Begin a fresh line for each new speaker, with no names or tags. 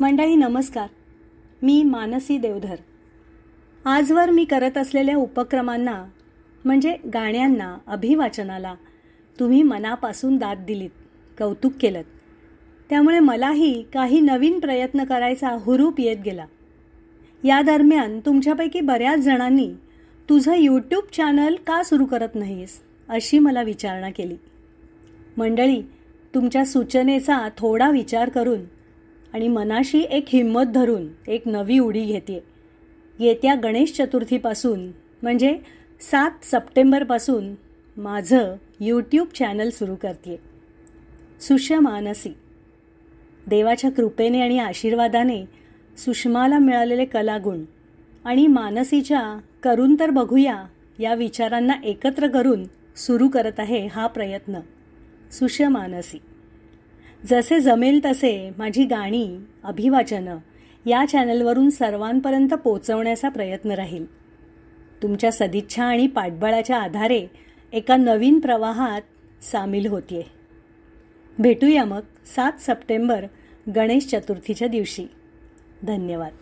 मंडळी नमस्कार. मी मानसी देवधर. आजवर मी करत असलेल्या उपक्रमांना म्हणजे गाण्यांना अभिवाचनाला तुम्ही मनापासून दाद दिलीत कौतुक केलं त्यामुळे मलाही काही नवीन प्रयत्न करायचा हुरूप येत गेला. या दरम्यान तुमच्यापैकी बऱ्याच जणांनी तुझं यूट्यूब चॅनल का सुरू करत नाहीस अशी मला विचारणा केली. मंडळी तुमच्या सूचनेचा थोडा विचार करून आणि मनाशी एक हिंमत धरून एक नवी उडी घेते. येत्या गणेश चतुर्थीपासून म्हणजे सात सप्टेंबरपासून माझं यूट्यूब चॅनल सुरू करते. सुष्य मानसी. देवाच्या कृपेने आणि आशीर्वादाने सुषमाला मिळालेले कलागुण आणि मानसीच्या करून तर बघूया या विचारांना एकत्र करून सुरू करत आहे हा प्रयत्न. सुषमानसी मानसी. जसे जमेल तसे माझी गाणी अभिवाचनं या चॅनलवरून सर्वांपर्यंत पोचवण्याचा प्रयत्न राहील. तुमच्या सदिच्छा आणि पाठबळाच्या आधारे एका नवीन प्रवाहात सामील होतीये. भेटूया मग सात सप्टेंबर गणेश चतुर्थीच्या दिवशी. धन्यवाद.